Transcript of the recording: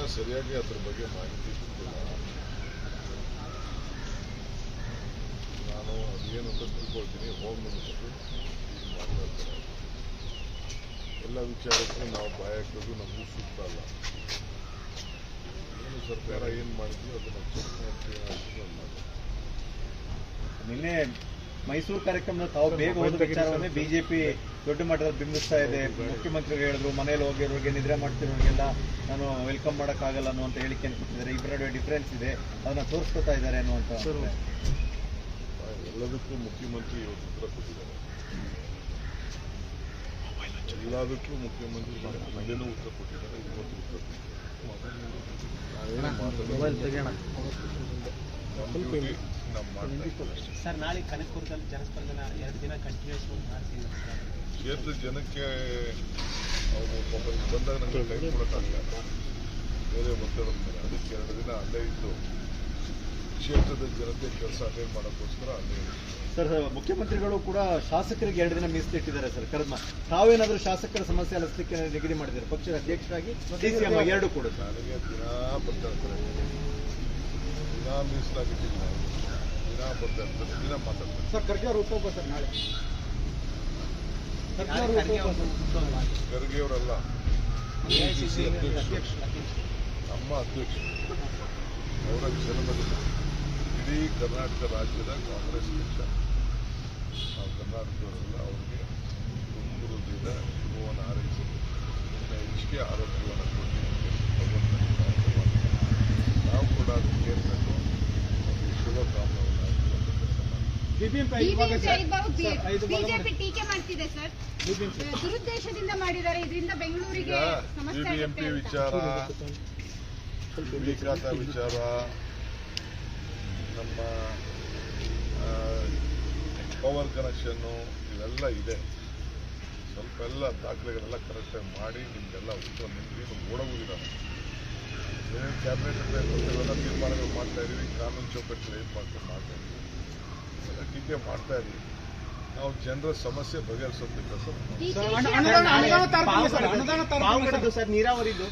ಇನ್ನ ಸರಿಯಾಗಿ ಅದ್ರ ಬಗ್ಗೆ ಮಾಹಿತಿ ಸಿಕ್ಕಿಲ್ಲ ನಾನು ಅದೇನು ಅಂತ ತಿಳ್ಕೊಳ್ತೀನಿ. ಹೋಮ್ ಮಿನಿಸ್ಟ್ರು ಮಾತಾಡ್ತಾರೆ ಎಲ್ಲ ವಿಚಾರಕ್ಕೂ ನಾವು ಹಾಕೋದು ನಮಗೂ ಸೂಕ್ತ ಅಲ್ಲ. ಏನು ಸರ್ಕಾರ ಏನು ಮಾಡಿದ್ವಿ ಅದನ್ನು ನಿನ್ನೆ ಮೈಸೂರು ಕಾರ್ಯಕ್ರಮದ ತಾವು ಬೇಗ ಹೋದ ವಿಚಾರವನ್ನೇ ಬಿಜೆಪಿ ದೊಡ್ಡ ಮಟ್ಟದಲ್ಲಿ ಬಿಂಬಿಸ್ತಾ ಇದೆ. ಮುಖ್ಯಮಂತ್ರಿಗಳು ಹೇಳಿದ್ರು ಮನೇಲಿ ಹೋಗಿರೋರಿಗೆ ನಿದ್ರೆ ಮಾಡ್ತಿರೋರಿಗೆಲ್ಲ ನಾನು ವೆಲ್ಕಮ್ ಮಾಡೋಕ್ಕಾಗಲ್ಲ ಅನ್ನುವಂತ ಹೇಳಿಕೆಯನ್ನು ಕೊಟ್ಟಿದ್ದಾರೆ. ಇಬ್ಬರ ನಡುವೆ ಡಿಫರೆನ್ಸ್ ಇದೆ. ಅದನ್ನ ತೋರಿಸ್ಕೊತಾ ಇದ್ದಾರೆ ಅನ್ನುವಂತ ಎಲ್ಲದಕ್ಕೂ ಮುಖ್ಯಮಂತ್ರಿ ಇವತ್ತು ಉತ್ತರ ಕೊಟ್ಟಿದ್ದಾರೆ. ಎಲ್ಲದಕ್ಕೂ ಮುಖ್ಯಮಂತ್ರಿ ಮೊದಲೇನೂ ಉತ್ತರ ಕೊಟ್ಟಿದ್ದಾರೆ ಇವತ್ತು ಉತ್ತರ ಕೊಟ್ಟಿದ್ದಾರೆ. ಸರ್ ನಾಳೆ ಕನಕಪುರದಲ್ಲಿ ಜನಸ್ಪಂದನ ಎರಡು ದಿನ ಕಂಟಿನ್ಯೂಸ್ ಮಾಡ್ತೀವಿ ಕ್ಷೇತ್ರದ ಜನಕ್ಕೆ ಅವರು ಬಂದಾಗ ನನಗೆ ಟೈಮ್ ಕೊಡೋಕ್ಕಾಗಲ್ಲ ಬೇರೆ ಒತ್ತಡ ಅದಕ್ಕೆ ಎರಡು ದಿನ ಅಲ್ಲೇ ಇದ್ದು ಕ್ಷೇತ್ರದ ಜನತೆ ಕೆಲಸ ಅಟೆಂಡ್ ಮಾಡೋಕ್ಕೋಸ್ಕರ ಅಲ್ಲೇ ಸರ್ ಮುಖ್ಯಮಂತ್ರಿಗಳು ಕೂಡ ಶಾಸಕರಿಗೆ ಎರಡು ದಿನ ಮೀಸಲಿಟ್ಟಿದ್ದಾರೆ ಸರ್ ಕರ್ಮ ತಾವೇನಾದರೂ ಶಾಸಕರ ಸಮಸ್ಯೆ ಅಲಿಸ್ಲಿಕ್ಕೆ ನಿಗದಿ ಮಾಡಿದ್ದಾರೆ? ಪಕ್ಷದ ಅಧ್ಯಕ್ಷರಾಗಿ ಡಿಸಿಎಂ ಎರಡು ಕೂಡ. ಸರ್ ನನಗೆ ದಿನ ಬರ್ತಾರೆ ಇರ್ತಾರೆ. ದಿನಾ ಮೀಸಲಾಗಿಟ್ಟಿಲ್ಲ ದಿನಾ ಬರ್ತಾ ಇರ್ತಾರೆ ದಿನ ಮಾತಾಡ್ತಾರೆ ಸರ್. ಖರ್ಗೆ ಅವರು ಹುಟ್ಟುಹಬ್ಬ ಸರ್ ನಾಳೆ ಖರ್ಗೆ ಅವರಲ್ಲ ನಮ್ಮ ಅಧ್ಯಕ್ಷ ಅವರ ಜನ್ಮದಿನ. ಇಡೀ ಕರ್ನಾಟಕ ರಾಜ್ಯದ ಕಾಂಗ್ರೆಸ್ ಪಕ್ಷ. ನಾವು ಕರ್ನಾಟಕದವರೆಲ್ಲ ಅವ್ರಿಗೆ ತುಂಬ ಹೃದಯದ ಶುಭವನ್ನು ಹಾರೈಸಿ. ಇನ್ನು ಹೆಚ್ಚಿಗೆ ಆರೋಗ್ಯವನ್ನು ಬಿಜೆಪಿ ಟೀಕೆ ಮಾಡ್ತಿದೆ ಸರ್. ದುರುದ್ದೇಶದಿಂದ ಮಾಡಿದ್ದಾರೆ. ಇದರಿಂದ ಬೆಂಗಳೂರಿಗೆ ಬಿಬಿಎಂಪಿ ವಿಚಾರ ಖಾತಾ ವಿಚಾರ ನಮ್ಮ ಪವರ್ ಕನೆಕ್ಷನ್ನು ಇವೆಲ್ಲ ಇದೆ. ಸ್ವಲ್ಪ ಎಲ್ಲ ದಾಖಲೆಗಳೆಲ್ಲ ಕರೆಕ್ಟಾಗಿ ಮಾಡಿ ನಿಮಗೆಲ್ಲ ಉತ್ತರ ನಿಮಗೆ ಏನೇನು ಕ್ಯಾಬಿನೆಟ್ ಎಲ್ಲ ತೀರ್ಮಾನಗಳು ಮಾಡ್ತಾ ಇದೀವಿ. ಕಾನೂನು ಚೌಕಟ್ಟು ಏನು ಮಾಡ್ಕೊಂಡು ಮಾಡ್ತಾ ಇದೀವಿ. ಟೀಕೆ ಮಾಡ್ತಾ ಇದ್ದೀವಿ ನಾವು ಜನರ ಸಮಸ್ಯೆ ಬಗೆಹರಿಸೋದಕ್ಕೆ ಕೆಲಸ ನೀರಾವರಿದು